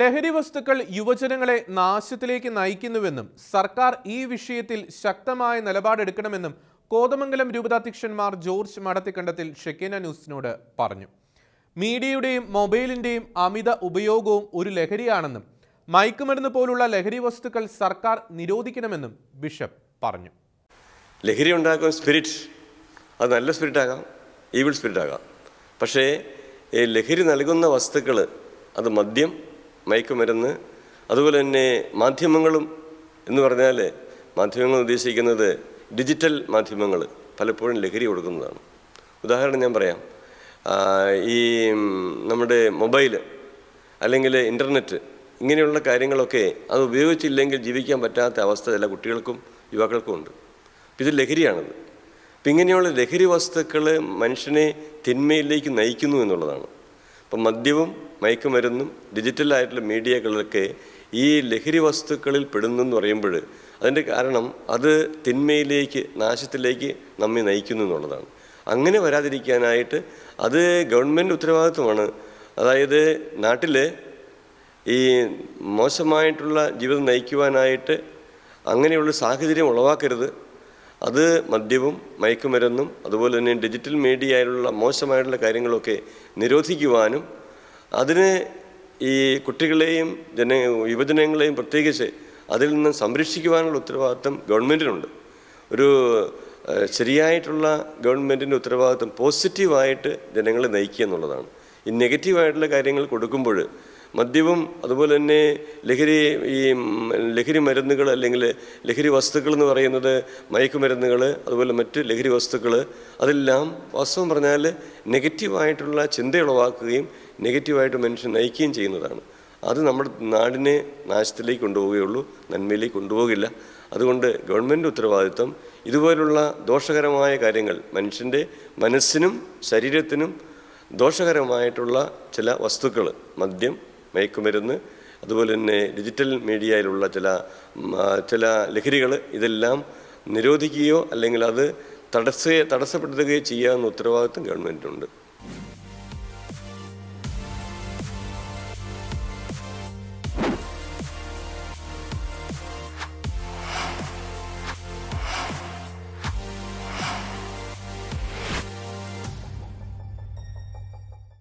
ലഹരി വസ്തുക്കൾ യുവജനങ്ങളെ നാശത്തിലേക്ക് നയിക്കുന്നുവെന്നും സർക്കാർ ഈ വിഷയത്തിൽ ശക്തമായ നിലപാടെടുക്കണമെന്നും കോതമംഗലം രൂപതാധ്യക്ഷന്മാർ ജോർജ് മടത്തിക്കണ്ടത്തിൽ ഷെക്കേന ന്യൂസിനോട് പറഞ്ഞു. മീഡിയയുടെയും മൊബൈലിന്റെയും അമിത ഉപയോഗവും ഒരു ലഹരിയാണെന്നും മയക്കുമരുന്ന് പോലുള്ള ലഹരി വസ്തുക്കൾ സർക്കാർ നിരോധിക്കണമെന്നും ബിഷപ്പ് പറഞ്ഞു. ലഹരി ഉണ്ടാക്കുന്ന സ്പിരിറ്റ് അത് നല്ല സ്പിരിറ്റ് ആകാം ഈവിൾ സ്പിരിറ്റ് ആകാം. പക്ഷേ ലഹരി നൽകുന്ന വസ്തുക്കൾ അത് മദ്യം മയക്കുമരുന്ന് അതുപോലെ തന്നെ മാധ്യമങ്ങളും എന്ന് പറഞ്ഞാൽ മാധ്യമങ്ങൾ ഉദ്ദേശിക്കുന്നത് ഡിജിറ്റൽ മാധ്യമങ്ങൾ പലപ്പോഴും ലഹരി കൊടുക്കുന്നതാണ്. ഉദാഹരണം ഞാൻ പറയാം. ഈ നമ്മുടെ മൊബൈൽ അല്ലെങ്കിൽ ഇന്റർനെറ്റ് ഇങ്ങനെയുള്ള കാര്യങ്ങളൊക്കെ അത് ഉപയോഗിച്ചില്ലെങ്കിൽ ജീവിക്കാൻ പറ്റാത്ത അവസ്ഥ ചില കുട്ടികൾക്കും യുവാക്കൾക്കും ഉണ്ട്. ഇത് ലഹരിയാണത്. അപ്പം ഇങ്ങനെയുള്ള ലഹരി വസ്തുക്കൾ മനുഷ്യനെ തിന്മയിലേക്ക് നയിക്കുന്നു എന്നുള്ളതാണ്. അപ്പം മദ്യവും മയക്കുമരുന്നും ഡിജിറ്റലായിട്ടുള്ള മീഡിയകളൊക്കെ ഈ ലഹരി വസ്തുക്കളിൽ പെടുന്നു എന്ന് പറയുമ്പോൾ അതിന്റെ കാരണം അത് തിന്മയിലേക്ക് നാശത്തിലേക്ക് നമ്മെ നയിക്കുന്നു എന്നുള്ളതാണ്. അങ്ങനെ വരാതിരിക്കാനായിട്ട് അത് ഗവൺമെന്റ് ഉത്തരവാദിത്വമാണ്. അതായത് നാട്ടിൽ ഈ മോശമായിട്ടുള്ള ജീവിതം നയിക്കുവാനായിട്ട് അങ്ങനെയുള്ള സാഹചര്യം ഉളവാക്കരുത്. അത് മദ്യവും മയക്കുമരുന്നും അതുപോലെ തന്നെ ഡിജിറ്റൽ മീഡിയയിലുള്ള മോശമായിട്ടുള്ള കാര്യങ്ങളൊക്കെ നിരോധിക്കുവാനും അതിന് ഈ കുട്ടികളെയും ജന യുവജനങ്ങളെയും പ്രത്യേകിച്ച് അതിൽ നിന്ന് സംരക്ഷിക്കുവാനുള്ള ഉത്തരവാദിത്വം ഗവൺമെന്റിനുണ്ട് ഒരു ശരിയായിട്ടുള്ള ഗവൺമെന്റിന്റെ ഉത്തരവാദിത്വം പോസിറ്റീവായിട്ട് ജനങ്ങളെ നയിക്കുക എന്നുള്ളതാണ്. ഈ നെഗറ്റീവായിട്ടുള്ള കാര്യങ്ങൾ കൊടുക്കുമ്പോൾ മദ്യവും അതുപോലെ തന്നെ ലഹരി ഈ ലഹരി മരുന്നുകൾ അല്ലെങ്കിൽ ലഹരി വസ്തുക്കൾ എന്ന് പറയുന്നത് മയക്കുമരുന്നുകൾ അതുപോലെ മറ്റ് ലഹരി വസ്തുക്കൾ അതെല്ലാം വാസ്തവം പറഞ്ഞാൽ നെഗറ്റീവായിട്ടുള്ള ചിന്ത ഉളവാക്കുകയും നെഗറ്റീവായിട്ട് മനുഷ്യൻ നയിക്കുകയും ചെയ്യുന്നതാണ്. അത് നമ്മുടെ നാടിനെ നാശത്തിലേക്ക് കൊണ്ടുപോവുകയുള്ളൂ നന്മയിലേക്ക് കൊണ്ടുപോകില്ല. അതുകൊണ്ട് ഗവൺമെന്റ് ഉത്തരവാദിത്വം ഇതുപോലുള്ള ദോഷകരമായ കാര്യങ്ങൾ മനുഷ്യന്റെ മനസ്സിനും ശരീരത്തിനും ദോഷകരമായിട്ടുള്ള ചില വസ്തുക്കൾ മദ്യം മയക്കുമരുന്ന് അതുപോലെ തന്നെ ഡിജിറ്റൽ മീഡിയയിലുള്ള ചില ചില ലഹരികൾ ഇതെല്ലാം നിരോധിക്കുകയോ അല്ലെങ്കിൽ അത് തടസ്സ തടസ്സപ്പെടുത്തുകയോ ചെയ്യാവുന്ന ഉത്തരവാദിത്വം ഗവൺമെന്റിനുണ്ട്